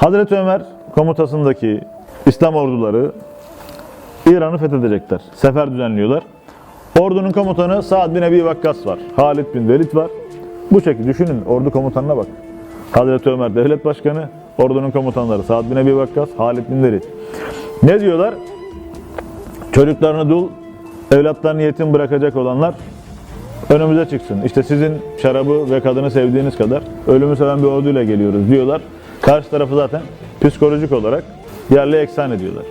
Hazreti Ömer komutasındaki İslam orduları İran'ı fethedecekler. Sefer düzenliyorlar. Ordunun komutanı Sa'd bin Ebi Vakkas var. Halid bin Velid var. Bu şekilde düşünün ordu komutanına bak. Hazreti Ömer devlet başkanı, ordunun komutanları Sa'd bin Ebi Vakkas, Halid bin Velid. Ne diyorlar? Çocuklarını dul, evlatlarını yetim bırakacak olanlar önümüze çıksın. İşte sizin şarabı ve kadını sevdiğiniz kadar ölümü seven bir orduyla geliyoruz diyorlar. Karşı tarafı zaten psikolojik olarak yerle eksan ediyorlar.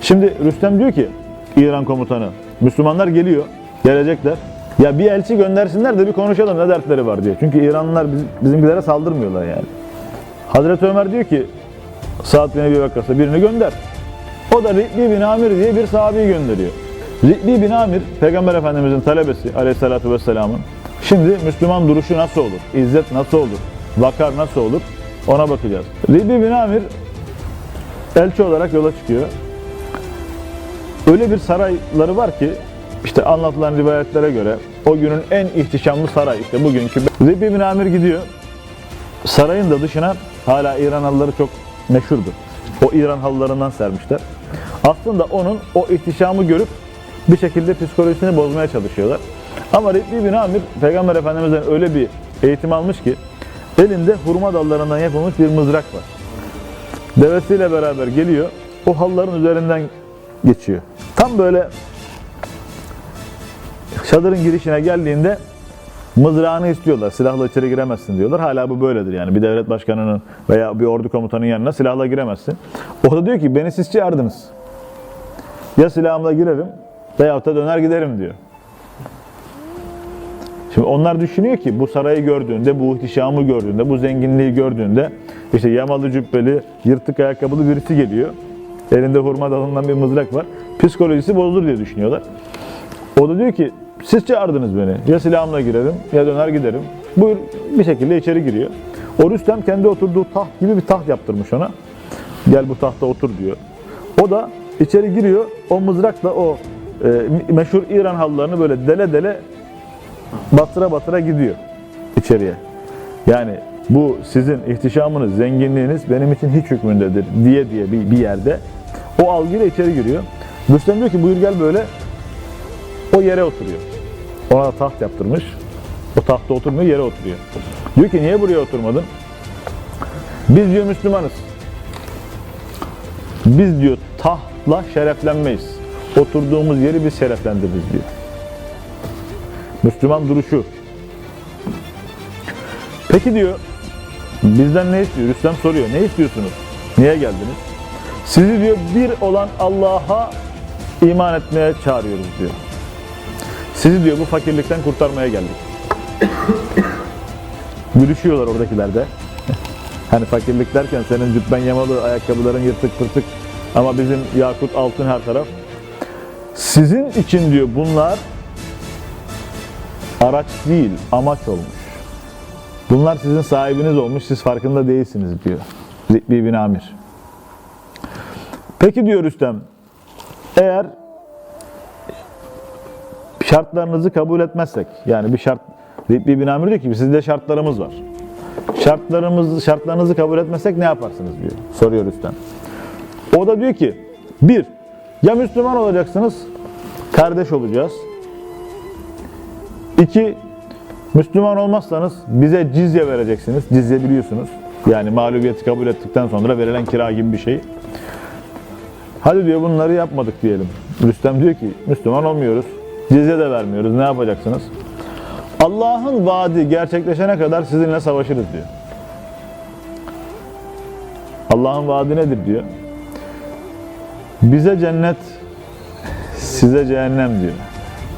Şimdi Rüstem diyor ki İran komutanı Müslümanlar geliyor, gelecekler. Ya bir elçi göndersinler de bir konuşalım ne dertleri var diye. Çünkü İranlılar biz- bizimkilere saldırmıyorlar yani. Hazreti Ömer diyor ki Sa'd bin Ebi Vakkas'a birini gönder. O da Ri'li bin Amir diye bir sahabeyi gönderiyor. Ri'li bin Amir, Peygamber Efendimizin talebesi aleyhissalatü vesselamın. Şimdi Müslüman duruşu nasıl olur? İzzet nasıl olur? Vakar nasıl olur? Ona bakacağız. Ri'li bin Amir elçi olarak yola çıkıyor. Öyle bir sarayları var ki işte anlatılan rivayetlere göre o günün en ihtişamlı saray işte bugünkü. Ribi bin Amir gidiyor. Sarayın da dışına hala İran halıları çok meşhurdur. O İran halılarından sermişler. Aslında onun o ihtişamı görüp bir şekilde psikolojisini bozmaya çalışıyorlar. Ama Ribi bin Amir Peygamber Efendimiz'den öyle bir eğitim almış ki elinde hurma dallarından yapılmış bir mızrak var. Devesiyle beraber geliyor. O halıların üzerinden geçiyor. Tam böyle çadırın girişine geldiğinde mızrağını istiyorlar. Silahla içeri giremezsin diyorlar. Hala bu böyledir yani. Bir devlet başkanının veya bir ordu komutanının yanına silahla giremezsin. O da diyor ki beni siz çağırdınız. Ya silahımla girerim veyahut da döner giderim diyor. Şimdi onlar düşünüyor ki bu sarayı gördüğünde, bu ihtişamı gördüğünde, bu zenginliği gördüğünde işte yamalı cübbeli, yırtık ayakkabılı birisi geliyor. Elinde hurma dalından bir mızrak var. Psikolojisi bozulur diye düşünüyorlar. O da diyor ki siz çağırdınız beni. Ya silahımla girerim ya döner giderim. Buyur bir şekilde içeri giriyor. O Rüstem kendi oturduğu taht gibi bir taht yaptırmış ona. Gel bu tahta otur diyor. O da içeri giriyor. O mızrakla o e, meşhur İran halılarını böyle dele dele batıra batıra gidiyor içeriye. Yani bu sizin ihtişamınız, zenginliğiniz benim için hiç hükmündedir diye diye bir, bir yerde o algıyla içeri giriyor. Rüstem diyor ki buyur gel böyle o yere oturuyor. Ona taht yaptırmış. O tahta oturmuyor, yere oturuyor. Diyor ki niye buraya oturmadın? Biz diyor Müslümanız. Biz diyor tahtla şereflenmeyiz. Oturduğumuz yeri biz şereflendiririz diyor. Müslüman duruşu. Peki diyor, bizden ne istiyor? Rüstem soruyor, ne istiyorsunuz? Niye geldiniz? Sizi diyor bir olan Allah'a iman etmeye çağırıyoruz diyor. Sizi diyor bu fakirlikten kurtarmaya geldik. Gülüşüyorlar oradakiler de. Hani fakirlik derken senin cübben yamalı, ayakkabıların yırtık pırtık ama bizim yakut altın her taraf. Sizin için diyor bunlar araç değil, amaç olmuş. Bunlar sizin sahibiniz olmuş, siz farkında değilsiniz diyor. Zikbi bin Amir. Peki diyor Rüstem, eğer şartlarınızı kabul etmezsek, yani bir şart, Zikbi bin Amir diyor ki sizde şartlarımız var. Şartlarımız, şartlarınızı kabul etmezsek ne yaparsınız diyor, soruyor Rüstem. O da diyor ki, bir, ya Müslüman olacaksınız, kardeş olacağız. İki, Müslüman olmazsanız bize cizye vereceksiniz. Cizye biliyorsunuz. Yani mağlubiyeti kabul ettikten sonra verilen kira gibi bir şey. Hadi diyor bunları yapmadık diyelim. Rüstem diyor ki Müslüman olmuyoruz. Cizye de vermiyoruz. Ne yapacaksınız? Allah'ın vaadi gerçekleşene kadar sizinle savaşırız diyor. Allah'ın vaadi nedir diyor. Bize cennet, size cehennem diyor.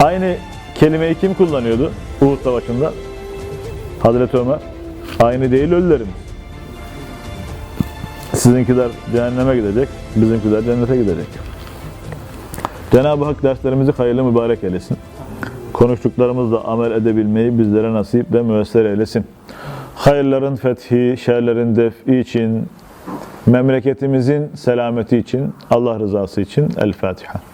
Aynı kelimeyi kim kullanıyordu Uhud Savaşı'nda? Hazreti Ömer. Aynı değil ölülerimiz. Sizinkiler cehenneme gidecek, bizimkiler cennete gidecek. Cenab-ı Hak derslerimizi hayırlı mübarek eylesin. Konuştuklarımızla amel edebilmeyi bizlere nasip ve müessir eylesin. Hayırların fethi, şerlerin defi için, memleketimizin selameti için, Allah rızası için El Fatiha.